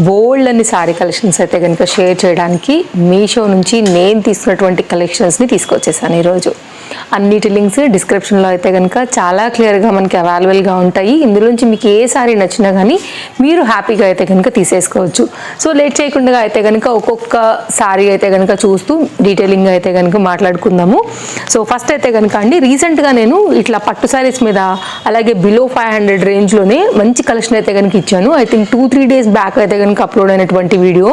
బోల్డ్ అని sorry collections అయితే కనుక షేర్ చేయడానికి మీషో నుంచి నేను తీసుకున్నటువంటి కలెక్షన్స్ని తీసుకొచ్చేసాను ఈరోజు. అన్నిటి లింక్స్ డిస్క్రిప్షన్లో అయితే కనుక చాలా క్లియర్గా మనకి అవైలబుల్గా ఉంటాయి. ఇందులోంచి మీకు ఏ సారీ నచ్చినా కానీ మీరు హ్యాపీగా అయితే కనుక తీసేసుకోవచ్చు. సో లేట్ చేయకుండా అయితే కనుక ఒక్కొక్క సారీ అయితే కనుక చూస్తూ డీటెయిలింగ్ అయితే కనుక మాట్లాడుకుందాము. సో ఫస్ట్ అయితే కనుక అండి రీసెంట్గా నేను ఇట్లా పట్టు సారీస్ మీద అలాగే బిలో ఫైవ్ హండ్రెడ్ రేంజ్లోనే మంచి కలెక్షన్ అయితే కనుక ఇచ్చాను. I think two three days back అయితే కనుక అప్లోడ్ అయినటువంటి వీడియో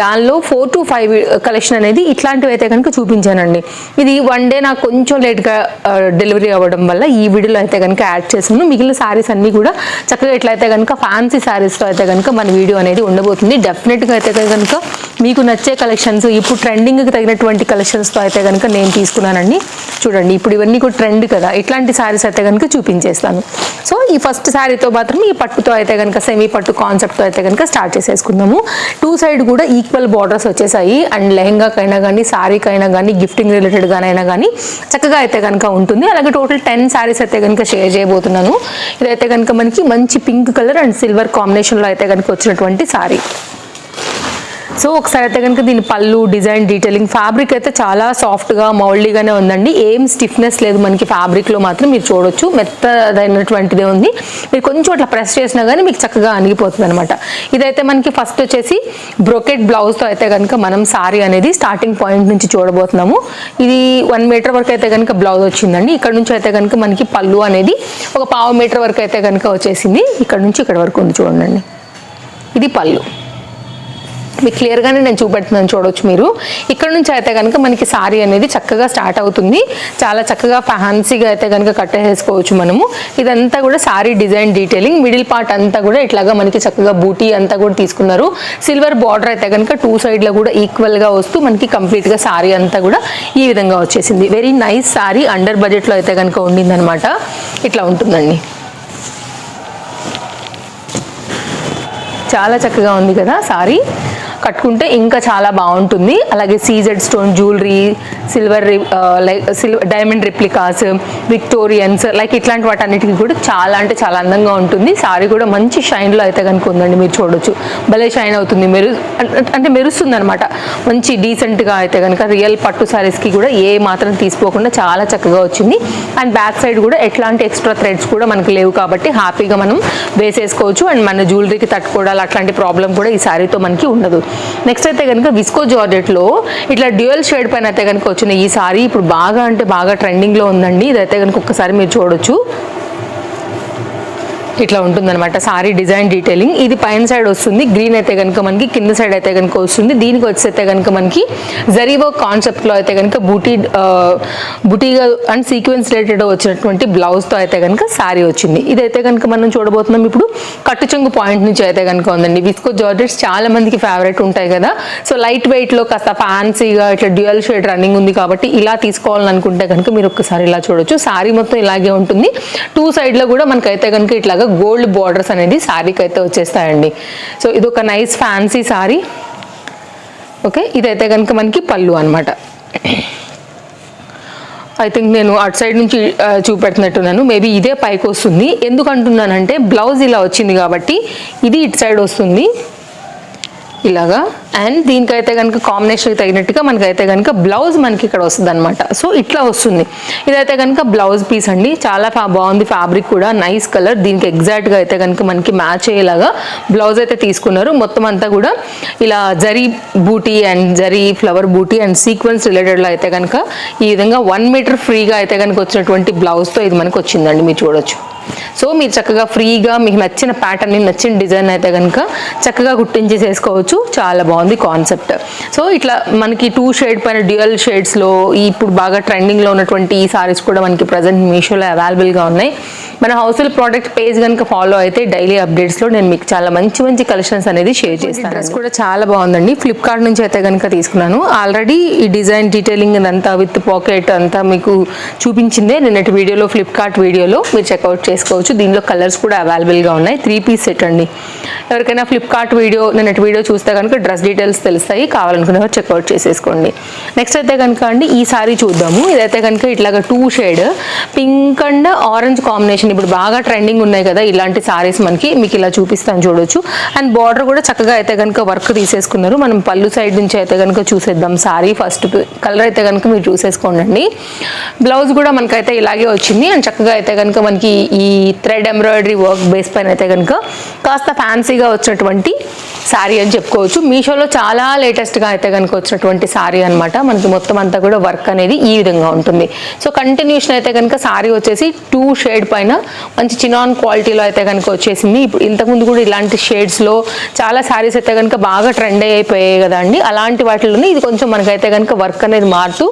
దానిలో ఫోర్ టు ఫైవ్ కలెక్షన్ అనేది ఇట్లాంటివి అయితే కనుక చూపించానండి. ఇది వన్ డే నాకు కొంచెం లేట్గా డెలివరీ అవ్వడం వల్ల ఈ వీడియోలో అయితే కనుక యాడ్ చేసాను మిగిలిన శారీస్ అన్నీ కూడా చక్కగా ఎట్లయితే కనుక ఫ్యాన్సీ సారీస్తో అయితే కనుక మన వీడియో అనేది ఉండబోతుంది. డెఫినెట్గా అయితే కనుక మీకు నచ్చే కలెక్షన్స్ ఇప్పుడు ట్రెండింగ్కి తగినటువంటి కలెక్షన్స్తో అయితే కనుక నేను తీసుకున్నానండి. చూడండి ఇప్పుడు ఇవన్నీ కూడా ట్రెండ్ కదా. ఇట్లాంటి శారీస్ అయితే కనుక చూపించేస్తాను. సో ఈ ఫస్ట్ శారీతో మాత్రం ఈ పట్టుతో అయితే కనుక సెమీ పట్టు కాన్సెప్ట్తో అయితే కనుక స్టార్ట్ చేసేసుకుందాము. టూ సైడ్ కూడా ఈక్వల్ బార్డర్స్ వచ్చేసాయి. అండ్ లెహెంగాకైనా కానీ శారీకైనా కానీ గిఫ్టింగ్ రిలేటెడ్గానైనా కానీ చక్కగా అయితే కనుక ఉంటుంది. అలాగే టోటల్ టెన్ శారీస్ అయితే కనుక షేర్ చేయబోతున్నాను. ఇదైతే కనుక మనకి మంచి పింక్ కలర్ అండ్ సిల్వర్ కాంబినేషన్లో అయితే కనుక వచ్చినటువంటి శారీ సో ఒకసారి అయితే కనుక దీని పళ్ళు డిజైన్ డీటెయిలింగ్ ఫ్యాబ్రిక్ అయితే చాలా సాఫ్ట్గా మౌల్డీగానే ఉందండి. ఏం స్టిఫ్నెస్ లేదు మనకి ఫ్యాబ్రిక్లో మాత్రం మీరు చూడొచ్చు. మెత్తదైనటువంటిదే ఉంది. మీరు కొంచెం అట్లా ప్రెస్ చేసినా కానీ మీకు చక్కగా అణిగిపోతుంది అనమాట ఇదైతే మనకి ఫస్ట్ వచ్చేసి బ్రొకెట్ బ్లౌజ్తో అయితే కనుక మనం సారీ అనేది స్టార్టింగ్ పాయింట్ నుంచి చూడబోతున్నాము. ఇది వన్ మీటర్ వరకు అయితే కనుక బ్లౌజ్ వచ్చిందండి. ఇక్కడ నుంచి అయితే కనుక మనకి పళ్ళు అనేది ఒక పావు మీటర్ వరకు అయితే కనుక వచ్చేసింది. ఇక్కడ నుంచి ఇక్కడ వరకు ఉంది చూడండి ఇది పళ్ళు. మీకు క్లియర్గానే నేను చూపెడుతున్నాను చూడొచ్చు మీరు. ఇక్కడ నుంచి అయితే కనుక మనకి సారీ అనేది చక్కగా స్టార్ట్ అవుతుంది. చాలా చక్కగా ఫ్యాన్సీగా అయితే కనుక కట్టేసుకోవచ్చు మనము. ఇదంతా కూడా sari design detailing. Middle part అంతా కూడా ఇట్లాగా మనకి చక్కగా బూటీ అంతా కూడా తీసుకున్నారు. సిల్వర్ బార్డర్ అయితే కనుక టూ సైడ్లో కూడా ఈక్వల్గా వస్తూ మనకి కంప్లీట్గా సారీ అంతా కూడా ఈ విధంగా వచ్చేసింది. వెరీ నైస్ సారీ అండర్ బడ్జెట్లో అయితే కనుక ఉండిందనమాట ఇట్లా ఉంటుందండి. చాలా చక్కగా ఉంది కదా సారీ. కట్టుకుంటే ఇంకా చాలా బాగుంటుంది. అలాగే CZ stone jewellery silver like silver diamond replicas Victorians like ఇట్లాంటి వాటన్నిటికీ కూడా చాలా అంటే చాలా అందంగా ఉంటుంది. సారీ కూడా మంచి షైన్లో అయితే కనుక ఉందండి మీరు చూడొచ్చు. భలే షైన్ అవుతుంది. మెరు అంటే మెరుస్తుంది అనమాట మంచి డీసెంట్గా అయితే కనుక రియల్ పట్టు సారీస్కి కూడా ఏ మాత్రం తీసుకోకుండా చాలా చక్కగా వచ్చింది. అండ్ బ్యాక్ సైడ్ కూడా ఎట్లాంటి ఎక్స్ట్రా థ్రెడ్స్ కూడా మనకి లేవు కాబట్టి హ్యాపీగా మనం వేసేసుకోవచ్చు. అండ్ మన జ్యువెలరీకి తట్టుకోవడాలు అట్లాంటి ప్రాబ్లం కూడా ఈ శారీతో మనకి ఉండదు. నెక్స్ట్ అయితే కనుక విస్కో జార్జెట్లో ఇట్లా డ్యూయల్ షేడ్ పైన అయితే కనుక వచ్చిన ఈ సారీ ఇప్పుడు బాగా అంటే బాగా ట్రెండింగ్లో ఉందండి. ఇదైతే కనుక ఒక్కసారి మీరు చూడొచ్చు. ఇట్లా ఉంటుందన్నమాట. సారీ డిజైన్ డీటెయిలింగ్ ఇది పైన సైడ్ వస్తుంది గ్రీన్ అయితే కనుక మనకి కింద సైడ్ అయితే కనుక వస్తుంది. దీనికి వచ్చేస్తే కనుక మనకి జరీవో కాన్సెప్ట్లో అయితే కనుక బూటీ బుటీగా అండ్ సీక్వెన్స్ రిలేటెడ్ వచ్చినటువంటి బ్లౌజ్తో అయితే కనుక సారీ వచ్చింది. ఇదైతే కనుక మనం చూడబోతున్నాం ఇప్పుడు కట్టు చెంగు పాయింట్ నుంచి అయితే కనుక ఉందండి. విస్కో జార్జెట్స్ చాలా మందికి ఫేవరెట్ ఉంటాయి కదా. సో లైట్ వెయిట్లో కాస్త ఫ్యాన్సీగా ఇట్లా డ్యూయల్ షేడ్ రన్నింగ్ ఉంది కాబట్టి ఇలా తీసుకోవాలని అనుకుంటే కనుక మీరు ఒక్కసారి ఇలా చూడొచ్చు. సారీ మొత్తం ఇలాగే ఉంటుంది. టూ సైడ్లో కూడా మనకైతే కనుక ఇట్లాగా గోల్డ్ బార్డర్స్ అనేది శారీకి అయితే వచ్చేస్తాయండి. సో ఇది ఒక నైస్ ఫ్యాన్సీ సారీ ఓకే ఇదైతే కనుక మనకి పళ్ళు అనమాట ఐ థింక్ నేను అటు సైడ్ నుంచి చూపెడుతున్నట్టున్నాను. మేబీ ఇదే పైకి వస్తుంది. ఎందుకంటున్నానంటే బ్లౌజ్ ఇలా వచ్చింది కాబట్టి ఇది ఇటు సైడ్ వస్తుంది. ఇలాగా. అండ్ దీనికైతే కనుక కాంబినేషన్కి తగినట్టుగా మనకైతే కనుక బ్లౌజ్ మనకి ఇక్కడ వస్తుంది అనమాట సో ఇట్లా వస్తుంది. ఇదైతే కనుక బ్లౌజ్ పీస్ అండి. చాలా ఫ్యా బాగుంది ఫ్యాబ్రిక్ కూడా. నైస్ కలర్ దీనికి ఎగ్జాక్ట్గా అయితే కనుక మనకి మ్యాచ్ అయ్యేలాగా బ్లౌజ్ అయితే తీసుకున్నారు. మొత్తం అంతా కూడా ఇలా zari buti and zari flower buti and sequence రిలేటెడ్లో అయితే కనుక ఈ విధంగా వన్ మీటర్ ఫ్రీగా అయితే కనుక వచ్చినటువంటి బ్లౌజ్తో ఇది మనకు వచ్చిందండి మీరు చూడొచ్చు. సో మీరు చక్కగా ఫ్రీగా మీకు నచ్చిన ప్యాటర్న్ నచ్చిన డిజైన్ అయితే కనుక చక్కగా కుట్టించి చేసుకోవచ్చు చాలా బాగుంది కాన్సెప్ట్ సో ఇట్లా మనకి టూ షేడ్ పైన డ్యూయల్ షేడ్స్లో ఇప్పుడు బాగా ట్రెండింగ్లో ఉన్నటువంటి ఈ సారీస్ కూడా మనకి ప్రజెంట్ మీషోలో అవైలబుల్గా ఉన్నాయి. మన హౌస్ఫుల్ ప్రోడక్ట్ పేజ్ కనుక ఫాలో అయితే డైలీ అప్డేట్స్లో నేను మీకు చాలా మంచి మంచి కలెక్షన్స్ అనేది షేర్ చేస్తాను డ్రెస్ కూడా చాలా బాగుందండి. ఫ్లిప్కార్ట్ నుంచి అయితే కనుక తీసుకున్నాను. ఆల్రెడీ ఈ డిజైన్ డీటెయిలింగ్ అంతా విత్ పాకెట్ అంతా మీకు చూపించిందే. నిన్నటి వీడియోలో ఫ్లిప్కార్ట్ వీడియోలో మీరు చెక్అవుట్ చేసుకోవచ్చు. దీనిలో కలర్స్ కూడా అవైలబుల్గా ఉన్నాయి. త్రీ పీస్ సెట్ అండి. ఎవరికైనా ఫ్లిప్కార్ట్ వీడియో నిన్నటి వీడియో చూస్తే కనుక డ్రెస్ డీటెయిల్స్ తెలుస్తాయి. కావాలనుకునే చెక్అవుట్ చేసేసుకోండి. నెక్స్ట్ అయితే కనుక అండి ఈ సారీ చూద్దాము. ఇదైతే కనుక ఇట్లాగా two shade pink and orange combination వచ్చింది ఇప్పుడు బాగా ట్రెండింగ్ ఉన్నాయి కదా ఇలాంటి సారీస్ మనకి మీకు ఇలా చూపిస్తాను చూడొచ్చు. అండ్ బార్డర్ కూడా చక్కగా అయితే కనుక వర్క్ తీసేసుకున్నారు. మనం పళ్ళు సైడ్ నుంచి అయితే కనుక చూసేద్దాం సారీ ఫస్ట్ కలర్ అయితే కనుక మీరు చూసేసుకోండి బ్లౌజ్ కూడా మనకైతే ఇలాగే వచ్చింది. అండ్ చక్కగా అయితే కనుక మనకి ఈ థ్రెడ్ ఎంబ్రాయిడరీ వర్క్ బేస్ పైన అయితే కనుక కాస్త ఫ్యాన్సీగా వచ్చినటువంటి శారీ అని చెప్పుకోవచ్చు. మీషోలో చాలా లేటెస్ట్గా అయితే కనుక వచ్చినటువంటి శారీ అనమాట మనకి మొత్తం అంతా కూడా వర్క్ అనేది ఈ విధంగా ఉంటుంది. సో కంటిన్యూషన్ అయితే కనుక శారీ వచ్చేసి టూ షేడ్ పైన మంచి చినాన్ క్వాలిటీలో అయితే కనుక వచ్చేసింది ఇప్పుడు ఇంతకుముందు కూడా ఇలాంటి షేడ్స్లో చాలా శారీస్ అయితే కనుక బాగా ట్రెండ్ అయిపోయాయి కదండి అలాంటి వాటిలోనే ఇది కొంచెం మనకైతే కనుక వర్క్ అనేది మారుతూ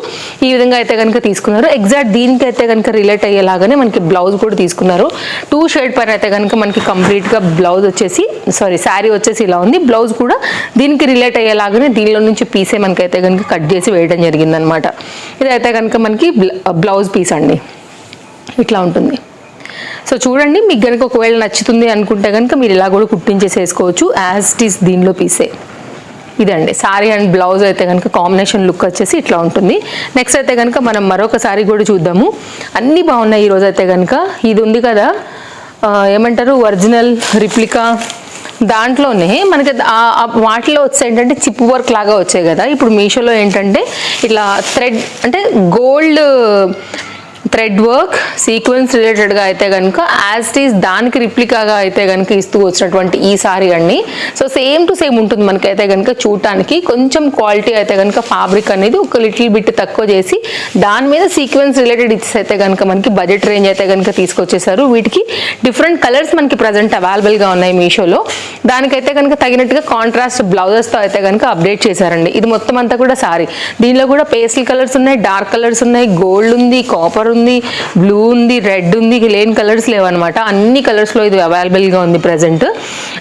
ఈ విధంగా అయితే కనుక తీసుకున్నారు. ఎగ్జాక్ట్ దీనికి అయితే కనుక రిలేట్ అయ్యేలాగానే మనకి బ్లౌజ్ కూడా తీసుకున్నారు. టూ షేడ్ పైన అయితే కనుక మనకి కంప్లీట్గా బ్లౌజ్ వచ్చేసి సారీ శారీ వచ్చేసి ఇలా ఉంది. బ్లౌజ్ కూడా దీనికి రిలేట్ అయ్యేలాగానే దీనిలో నుంచి పీసే మనకైతే కనుక కట్ చేసి వేయడం జరిగిందనమాట ఇదైతే కనుక మనకి బ్లౌజ్ పీస్ అండి. ఇట్లా ఉంటుంది. సో చూడండి మీకు కనుక ఒకవేళ నచ్చుతుంది అనుకుంటే కనుక మీరు ఇలా కూడా కుట్టించేసేసుకోవచ్చు. యాజ్ ఇట్ ఈస్ దీనిలో పీసే ఇదండి సారీ అండ్ బ్లౌజ్ అయితే కనుక కాంబినేషన్ లుక్ వచ్చేసి ఇట్లా ఉంటుంది. నెక్స్ట్ అయితే కనుక మనం మరొక సారీ కూడా చూద్దాము. అన్నీ బాగున్నాయి ఈరోజు అయితే కనుక ఇది ఉంది కదా ఏమంటారు? ఒరిజినల్ రిప్లికా దాంట్లోనే మనకి వాటిలో వచ్చే ఏంటంటే చిప్ వర్క్ లాగా వచ్చాయి కదా. ఇప్పుడు మీషోలో ఏంటంటే ఇట్లా థ్రెడ్ అంటే గోల్డ్ థ్రెడ్ వర్క్ సీక్వెన్స్ రిలేటెడ్గా అయితే కనుక యాజ్ ఈజ్ దానికి రిప్లికాగా అయితే కనుక ఇస్తూ వచ్చినటువంటి ఈ సారీ అండి. సో సేమ్ టు సేమ్ ఉంటుంది మనకైతే కనుక చూడటానికి. కొంచెం క్వాలిటీ అయితే కనుక ఫ్యాబ్రిక్ అనేది ఒక లిటిల్ బిట్ తక్కువ చేసి దాని మీద సీక్వెన్స్ రిలేటెడ్ ఇచ్చి అయితే కనుక మనకి బడ్జెట్ రేంజ్ అయితే కనుక తీసుకొచ్చేసారు. వీటికి డిఫరెంట్ కలర్స్ మనకి ప్రజెంట్ అవైలబుల్గా ఉన్నాయి మీషోలో. దానికైతే కనుక తగినట్టుగా కాంట్రాస్ట్ బ్లౌజెస్తో అయితే కనుక అప్డేట్ చేశారండి. ఇది మొత్తం అంతా కూడా సారీ. దీనిలో కూడా పేస్టల్ కలర్స్ ఉన్నాయి డార్క్ కలర్స్ ఉన్నాయి గోల్డ్ ఉంది కాపర్ ఉంది బ్లూ ఉంది రెడ్ ఉంది లేని కలర్స్ లేవన్నమాట. అన్ని కలర్స్లో ఇది అవైలబుల్గా ఉంది ప్రజెంట్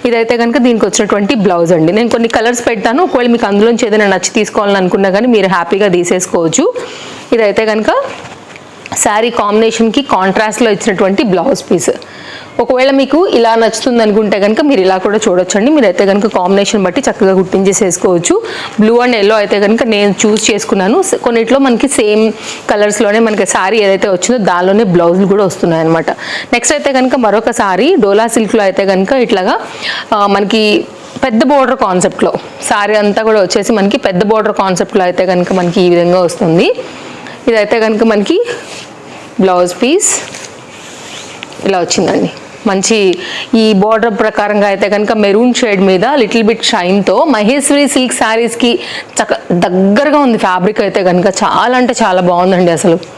ఇదైతే కనుక దీనికి వచ్చినటువంటి బ్లౌజ్ అండి. నేను కొన్ని కలర్స్ పెడతాను. ఒకవేళ మీకు అందులోంచి ఏదైనా నచ్చి తీసుకోవాలని అనుకున్నా కానీ మీరు హ్యాపీగా తీసేసుకోవచ్చు. ఇదైతే కనుక శారీ కాంబినేషన్కి కాంట్రాస్ట్లో ఇచ్చినటువంటి బ్లౌజ్ పీస్ ఒకవేళ మీకు ఇలా నచ్చుతుంది అనుకుంటే కనుక మీరు ఇలా కూడా చూడొచ్చండి. మీరు అయితే కనుక కాంబినేషన్ బట్టి చక్కగా కుట్టించేసేసుకోవచ్చు బ్లూ అండ్ ఎల్లో అయితే కనుక నేను చూస్ చేసుకున్నాను. కొన్నిట్లో మనకి సేమ్ కలర్స్లోనే మనకి శారీ ఏదైతే వచ్చిందో దానిలోనే బ్లౌజులు కూడా వస్తున్నాయి అనమాట నెక్స్ట్ అయితే కనుక మరొక సారీ డోలా సిల్క్లో అయితే కనుక ఇట్లాగా మనకి పెద్ద బోర్డర్ కాన్సెప్ట్లో శారీ అంతా కూడా వచ్చేసి మనకి పెద్ద బోర్డర్ కాన్సెప్ట్లో అయితే కనుక మనకి ఈ విధంగా వస్తుంది. ఇదైతే కనుక మనకి బ్లౌజ్ పీస్ ఇలా వచ్చిందండి. మంచి ఈ బార్డర్ ప్రకారంగా అయితే కనుక మెరూన్ షేడ్ మీద లిటిల్ బిట్ షైన్తో మహేశ్వరి సిల్క్ శారీస్కి చక్క దగ్గరగా ఉంది ఫ్యాబ్రిక్ అయితే కనుక చాలా అంటే చాలా బాగుందండి అసలు.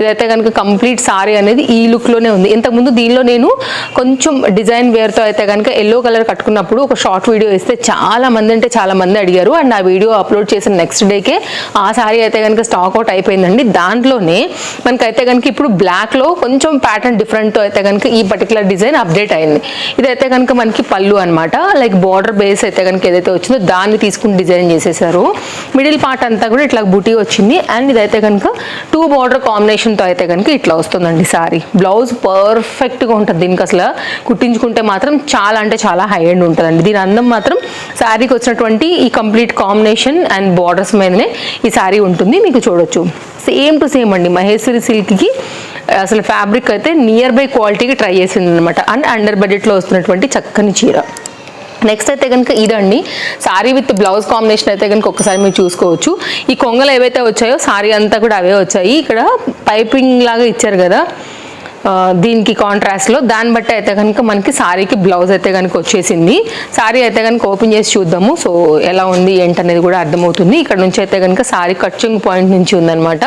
ఇదైతే కనుక కంప్లీట్ సారీ అనేది ఈ లుక్లోనే ఉంది. ఇంతకుముందు దీనిలో నేను కొంచెం డిజైన్ వేర్తో అయితే కనుక ఎల్లో కలర్ కట్టుకున్నప్పుడు ఒక షార్ట్ వీడియో ఇస్తే చాలా మంది అంటే చాలా మంది అడిగారు. అండ్ ఆ వీడియో అప్లోడ్ చేసిన నెక్స్ట్ డేకే ఆ సారీ అయితే కనుక స్టాక్ అవుట్ అయిపోయిందండి. దాంట్లోనే మనకైతే కనుక ఇప్పుడు బ్లాక్లో కొంచెం ప్యాటర్న్ డిఫరెంట్తో అయితే కనుక ఈ పర్టికులర్ డిజైన్ అప్డేట్ అయింది. ఇదైతే కనుక మనకి పళ్ళు అనమాట లైక్ బార్డర్ బేస్ అయితే కనుక ఏదైతే వచ్చిందో దాన్ని తీసుకుని డిజైన్ చేసేసారు. మిడిల్ పార్ట్ అంతా కూడా ఇట్లా బుటీ వచ్చింది. అండ్ ఇదైతే కనుక టూ బార్డర్ కాంబినేషన్ కాంబినేషన్తో అయితే కనుక ఇట్లా వస్తుందండి సారీ. బ్లౌజ్ పర్ఫెక్ట్గా ఉంటుంది. దీనికి అసలు కుట్టించుకుంటే మాత్రం చాలా అంటే చాలా హై ఎండ్ ఉంటుందండి. దీని అందం మాత్రం శారీకి వచ్చినటువంటి ఈ కంప్లీట్ కాంబినేషన్ అండ్ బార్డర్స్ మీదనే ఈ శారీ ఉంటుంది. మీకు చూడొచ్చు. సేమ్ టు సేమ్ అండి. మహేశ్వరి సిల్క్కి అసలు ఫ్యాబ్రిక్ అయితే నియర్ బై క్వాలిటీకి ట్రై చేసింది అనమాట అండ్ అండర్ బడ్జెట్లో వస్తున్నటువంటి చక్కని చీర. నెక్స్ట్ అయితే కనుక ఇదండి. సారీ విత్ బ్లౌజ్ కాంబినేషన్ అయితే కనుక ఒకసారి మీరు చూసుకోవచ్చు. ఈ కొంగలు ఏవైతే వచ్చాయో సారీ అంతా కూడా అవే వచ్చాయి. ఇక్కడ పైపింగ్ లాగా ఇచ్చారు కదా. దీనికి కాంట్రాస్ట్లో దాన్ని బట్టి అయితే కనుక మనకి శారీకి బ్లౌజ్ అయితే కనుక వచ్చేసింది. సారీ అయితే కనుక ఓపెన్ చేసి చూద్దాము. సో ఎలా ఉంది ఏంటనేది కూడా అర్థమవుతుంది. ఇక్కడ నుంచి అయితే కనుక శారీ కట్చింగ్ పాయింట్ నుంచి ఉందనమాట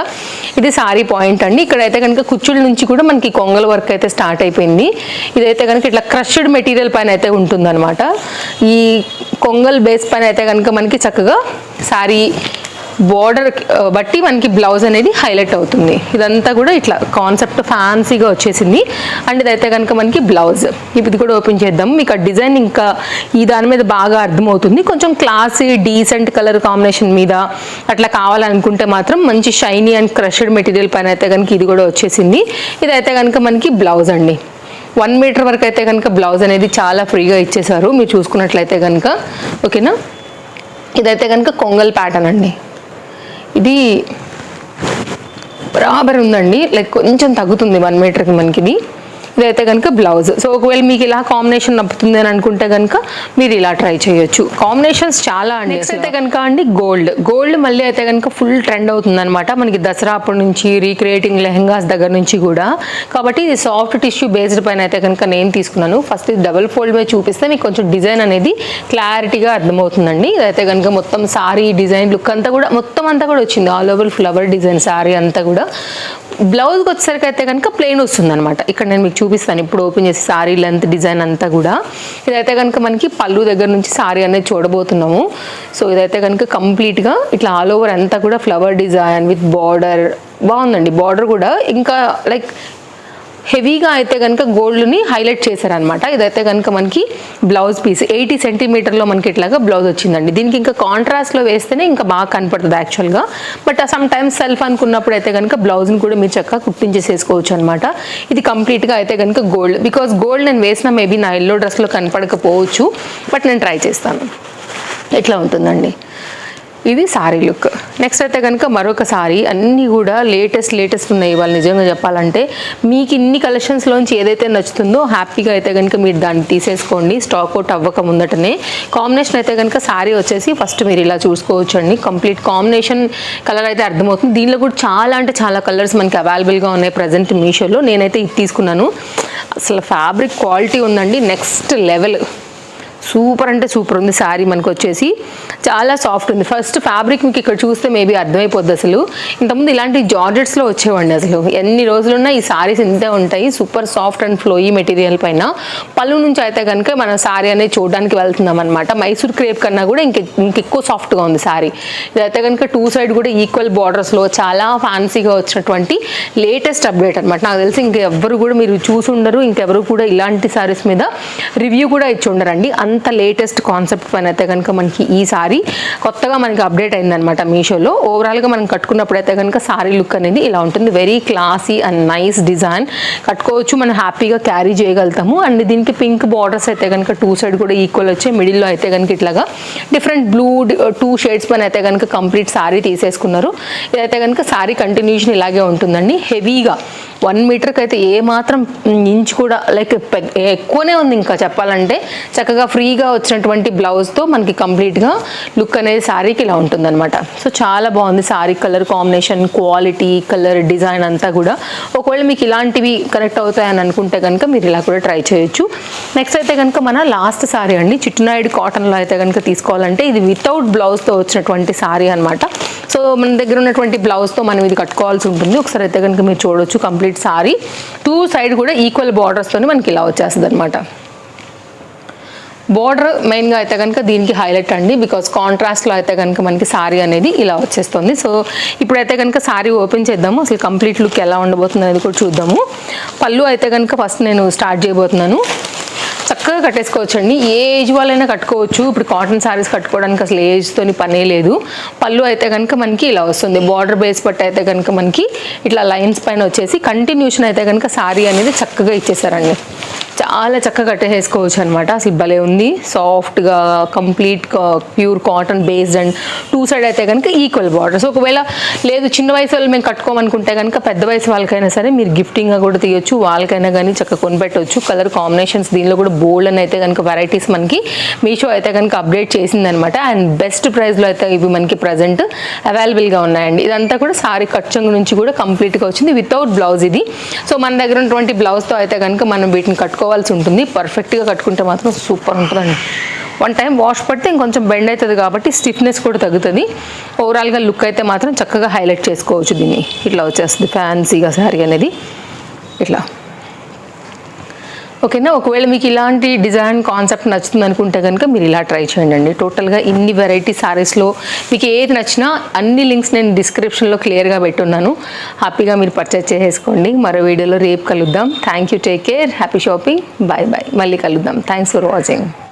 ఇది సారీ పాయింట్ అండి. ఇక్కడ అయితే కనుక కుచ్చుల నుంచి కూడా మనకి కొంగల వర్క్ అయితే స్టార్ట్ అయిపోయింది. ఇదైతే కనుక ఇట్లా క్రష్డ్ మెటీరియల్ పైన అయితే ఉంటుందన్నమాట. ఈ కొంగల్ బేస్ పైన అయితే కనుక మనకి చక్కగా శారీ బోర్డర్ బట్టి మనకి బ్లౌజ్ అనేది హైలైట్ అవుతుంది. ఇదంతా కూడా ఇట్లా కాన్సెప్ట్ ఫ్యాన్సీగా వచ్చేసింది. అండ్ ఇదైతే కనుక మనకి బ్లౌజ్ ఇది కూడా ఓపెన్ చేద్దాం. మీకు ఆ డిజైన్ ఇంకా ఈ దాని మీద బాగా అర్థమవుతుంది. కొంచెం క్లాసీ డీసెంట్ కలర్ కాంబినేషన్ మీద అట్లా కావాలనుకుంటే మాత్రం మంచి షైనీ అండ్ క్రషడ్ మెటీరియల్ పైన అయితే కనుక ఇది కూడా వచ్చేసింది. ఇదైతే కనుక మనకి బ్లౌజ్ అండి. వన్ మీటర్ వరకు అయితే కనుక బ్లౌజ్ అనేది చాలా ఫ్రీగా ఇచ్చేసారు మీరు చూసుకున్నట్లయితే కనుక. ఓకేనా ఇదైతే కనుక కొంగల్ ప్యాటర్న్ అండి. ఇది బరాబర్ ఉందండి. లైక్ కొంచెం తగ్గుతుంది వన్ మీటర్కి మనకి ఇది ఇదైతే కనుక బ్లౌజ్ సో ఒకవేళ మీకు ఇలా కాంబినేషన్ నప్పుతుంది అని అనుకుంటే కనుక మీరు ఇలా ట్రై చేయొచ్చు. కాంబినేషన్స్ చాలా అండి నెక్స్ట్ అయితే కనుక అండి గోల్డ్ గోల్డ్ మళ్ళీ అయితే కనుక ఫుల్ ట్రెండ్ అవుతుంది అనమాట మనకి దసరా అప్పటి నుంచి రీక్రియేటింగ్ లెహంగాస్ దగ్గర నుంచి కూడా. కాబట్టి ఇది సాఫ్ట్ టిష్యూ బేస్డ్ పైన అయితే కనుక నేను తీసుకున్నాను. ఫస్ట్ ఇది డబుల్ ఫోల్డ్ మీద చూపిస్తే మీకు కొంచెం డిజైన్ అనేది క్లారిటీగా అర్థమవుతుందండి. ఇదైతే కనుక మొత్తం సారీ డిజైన్ లుక్ అంతా కూడా మొత్తం అంతా కూడా వచ్చింది. All over flower design sari అంతా కూడా. బ్లౌజ్కి వచ్చేసరికి అయితే కనుక ప్లెయిన్ వస్తుంది అనమాట ఇక్కడ నేను మీకు చూపిస్తాను. ఇప్పుడు ఓపెన్ చేసి సారీ లెంత్ డిజైన్ అంతా కూడా. ఇదైతే కనుక మనకి పళ్ళు దగ్గర నుంచి సారీ అనేది చూడబోతున్నాము. సో ఇదైతే కనుక కంప్లీట్గా ఇట్లా ఆల్ ఓవర్ అంతా కూడా ఫ్లవర్ డిజైన్ విత్ బార్డర్ బాగుందండి. బార్డర్ కూడా ఇంకా లైక్ హెవీగా అయితే కనుక గోల్డ్ని హైలైట్ చేశారనమాట ఇదైతే కనుక మనకి బ్లౌజ్ పీస్ ఎయిటీ సెంటీమీటర్లో మనకి ఇట్లాగా బ్లౌజ్ వచ్చిందండి. దీనికి ఇంకా కాంట్రాస్ట్లో వేస్తేనే ఇంకా బాగా కనపడుతుంది యాక్చువల్గా. బట్ సమ్ టైమ్స్ సెల్ఫ్ అనుకున్నప్పుడు అయితే కనుక బ్లౌజ్ని కూడా మీరు చక్కగా కుట్టించేసేసుకోవచ్చు అనమాట ఇది కంప్లీట్గా అయితే కనుక గోల్డ్ బికాస్ గోల్డ్ నేను వేసిన మేబీ నా ఎల్లో డ్రెస్లో కనపడకపోవచ్చు. బట్ నేను ట్రై చేస్తాను. ఎట్లా ఉంటుందండి? ఇది సారీ లుక్ నెక్స్ట్ అయితే కనుక మరొక సారీ అన్నీ కూడా లేటెస్ట్ లేటెస్ట్ ఉన్నాయి వాళ్ళు నిజంగా చెప్పాలంటే. మీకు ఇన్ని కలెక్షన్స్లోంచి ఏదైతే నచ్చుతుందో హ్యాపీగా అయితే కనుక మీరు దాన్ని తీసేసుకోండి. స్టాక్ అవుట్ అవ్వక ముందటనే. కాంబినేషన్ అయితే కనుక సారీ వచ్చేసి ఫస్ట్ మీరు ఇలా చూసుకోవచ్చు అండి కంప్లీట్ కాంబినేషన్ కలర్ అయితే అర్థమవుతుంది. దీనిలో కూడా చాలా అంటే చాలా కలర్స్ మనకి అవైలబుల్గా ఉన్నాయి ప్రజెంట్ మీషోలో. నేనైతే ఇది తీసుకున్నాను. అసలు ఫ్యాబ్రిక్ క్వాలిటీ ఉందండి. నెక్స్ట్ లెవెల్ సూపర్ అంటే సూపర్ ఉంది శారీ మనకు వచ్చేసి చాలా సాఫ్ట్ ఉంది. ఫస్ట్ ఫ్యాబ్రిక్ మీకు ఇక్కడ చూస్తే మేబీ అర్థమైపోద్ది అసలు. ఇంతకుముందు ఇలాంటి జార్జెట్స్లో వచ్చేవండి అసలు. ఎన్ని రోజులున్నా ఈ శారీస్ ఇంతే ఉంటాయి. Super soft and flowy material పైన. పళ్ళు నుంచి అయితే కనుక మనం శారీ అనేది చూడడానికి వెళ్తున్నాం అనమాట మైసూర్ క్రేప్ కన్నా కూడా ఇంక ఇంకెక్కువ సాఫ్ట్గా ఉంది సారీ. ఇదైతే కనుక టూ సైడ్ కూడా ఈక్వల్ బార్డర్స్లో చాలా ఫ్యాన్సీగా వచ్చినటువంటి లేటెస్ట్ అప్డేట్ అనమాట నాకు తెలిసి ఇంకెవ్వరు కూడా మీరు చూసి ఉండరు ఇంకెవరు కూడా ఇలాంటి శారీస్ మీద రివ్యూ కూడా ఇచ్చి ఉండరండి. అంత లేటెస్ట్ కాన్సెప్ట్ పైన అయితే కనుక మనకి ఈ సారీ కొత్తగా మనకి అప్డేట్ అయిందనమాట మీషోలో. ఓవరాల్గా మనం కట్టుకున్నప్పుడు అయితే కనుక సారీ లుక్ అనేది ఇలా ఉంటుంది. Very classy and nice design కట్టుకోవచ్చు మనం హ్యాపీగా క్యారీ చేయగలుగుతాము. అండ్ దీనికి పింక్ బార్డర్స్ అయితే కనుక టూ సైడ్ కూడా ఈక్వల్ వచ్చే మిడిల్లో అయితే కనుక ఇట్లాగా డిఫరెంట్ బ్లూ టూ షేడ్స్ పైన అయితే కనుక కంప్లీట్ సారీ తీసేసుకున్నారు. ఇదైతే కనుక సారీ కంటిన్యూషన్ ఇలాగే ఉంటుందండి. హెవీగా వన్ మీటర్కి అయితే ఏ మాత్రం ఇంచ్ కూడా లైక్ ఎక్కువనే ఉంది ఇంకా చెప్పాలంటే. చక్కగా ఫ్రీగా వచ్చినటువంటి బ్లౌజ్తో మనకి కంప్లీట్గా లుక్ అనేది శారీకి ఇలా ఉంటుందన్నమాట. సో చాలా బాగుంది sari colour combination quality colour design అంతా కూడా. ఒకవేళ మీకు ఇలాంటివి కరెక్ట్ అవుతాయని అనుకుంటే కనుక మీరు ఇలా కూడా ట్రై చేయొచ్చు. నెక్స్ట్ అయితే కనుక మన లాస్ట్ శారీ అండి. చిట్టునాయుడు కాటన్లో అయితే కనుక తీసుకోవాలంటే ఇది వితౌట్ బ్లౌజ్తో వచ్చినటువంటి శారీ అనమాట సో మన దగ్గర ఉన్నటువంటి బ్లౌజ్తో మనం ఇది కట్టుకోవాల్సి ఉంటుంది. ఒకసారి అయితే కనుక మీరు చూడొచ్చు కంప్లీట్ సారీ టూ సైడ్ కూడా ఈక్వల్ బార్డర్స్తో మనకి ఇలా వచ్చేస్తుంది అనమాట బోర్డర్ మెయిన్గా అయితే కనుక దీనికి హైలైట్ అండి బికాస్ కాంట్రాస్ట్లో అయితే కనుక మనకి సారీ అనేది ఇలా వచ్చేస్తుంది. సో ఇప్పుడైతే కనుక సారీ ఓపెన్ చేద్దాము. అసలు కంప్లీట్ లుక్ ఎలా ఉండబోతుంది అనేది కూడా చూద్దాము. పళ్ళు అయితే కనుక ఫస్ట్ నేను స్టార్ట్ చేయబోతున్నాను. చక్కగా కట్టేసుకోవచ్చండి. ఏ ఏజ్ వాళ్ళైనా కట్టుకోవచ్చు. ఇప్పుడు కాటన్ శారీస్ కట్టుకోవడానికి అసలు ఏజ్తోని పనే లేదు. పళ్ళు అయితే కనుక మనకి ఇలా వస్తుంది. బార్డర్ బేస్ పట్టు అయితే కనుక మనకి ఇట్లా లైన్స్ పైన వచ్చేసి కంటిన్యూషన్ అయితే కనుక శారీ అనేది చక్కగా ఇచ్చేసారండి. చాలా చక్కగా కట్టేసుకోవచ్చు అనమాట అసలు భలే ఉంది. సాఫ్ట్గా complete pure cotton based and two side అయితే కనుక ఈక్వల్ బార్డర్స్. ఒకవేళ లేదు చిన్న వయసు వాళ్ళు మేము కట్టుకోమనుకుంటే కనుక పెద్ద వయసు వాళ్ళకైనా సరే మీరు గిఫ్టింగ్గా కూడా తీయొచ్చు. వాళ్ళకైనా కానీ చక్కగా కొనిపెట్టవచ్చు కలర్ కాంబినేషన్స్ దీనిలో కూడా బోల్డ్ అని అయితే కనుక వెరైటీస్ మనకి మీషో అయితే కనుక అప్డేట్ చేసిందనమాట. అండ్ బెస్ట్ ప్రైస్లో అయితే ఇవి మనకి ప్రజెంట్ అవైలబుల్గా ఉన్నాయండి. ఇదంతా కూడా సారీ కచ్చంగు నుంచి కూడా కంప్లీట్గా వచ్చింది వితౌట్ బ్లౌజ్ ఇది. సో మన దగ్గర ఉన్నటువంటి బ్లౌజ్తో అయితే కనుక మనం వీటిని కట్టుకోవాల్సి ఉంటుంది. పర్ఫెక్ట్గా కట్టుకుంటే మాత్రం సూపర్ ఉంటుందండి. వన్ టైం వాష్ పడితే ఇంకొంచెం బెండ్ అవుతుంది కాబట్టి స్టిఫ్నెస్ కూడా తగ్గుతుంది. ఓవరాల్గా లుక్ అయితే మాత్రం చక్కగా హైలైట్ చేసుకోవచ్చు దీన్ని. ఇట్లా వచ్చేస్తుంది ఫ్యాన్సీగా శారీ అనేది. ఇట్లా. ఓకేనా? ఒకవేళ మీకు ఇలాంటి డిజైన్ కాన్సెప్ట్ నచ్చుతుంది అనుకుంటే కనుక మీరు ఇలా ట్రై చేయండి అండి టోటల్గా ఇన్ని వెరైటీ సారీస్లో మీకు ఏది నచ్చినా అన్ని లింక్స్ నేను డిస్క్రిప్షన్లో క్లియర్గా పెట్టున్నాను. హ్యాపీగా మీరు పర్చేస్ చేసేసుకోండి. మరో వీడియోలో రేపు కలుద్దాం. Thank you take care happy shopping bye bye మళ్ళీ కలుద్దాం. Thanks for watching